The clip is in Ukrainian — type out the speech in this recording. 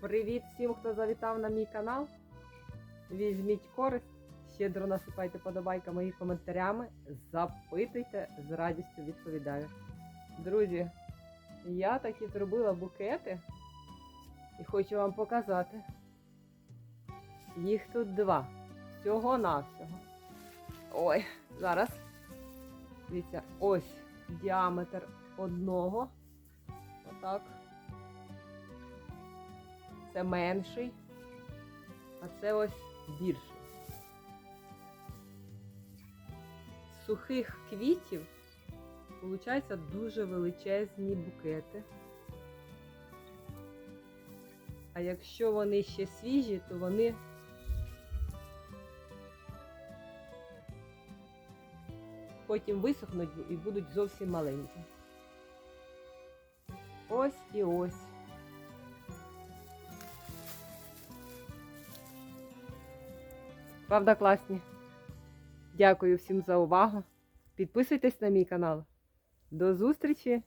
Привіт всім, хто завітав на мій канал. Візьміть користь, щедро насипайте подобайками і коментарями. Запитуйте, з радістю відповідаю. Друзі, я таки зробила букети і хочу вам показати. Їх тут два. Всього-навсього. Ой, зараз. Дивіться, ось діаметр одного. Отак. Це менший, а це ось більший. З сухих квітів получаються дуже величезні букети. А якщо вони ще свіжі, то вони потім висохнуть і будуть зовсім маленькі. Ось і ось. Правда, класні. Дякую всім за увагу. Підписуйтесь на мій канал. До зустрічі!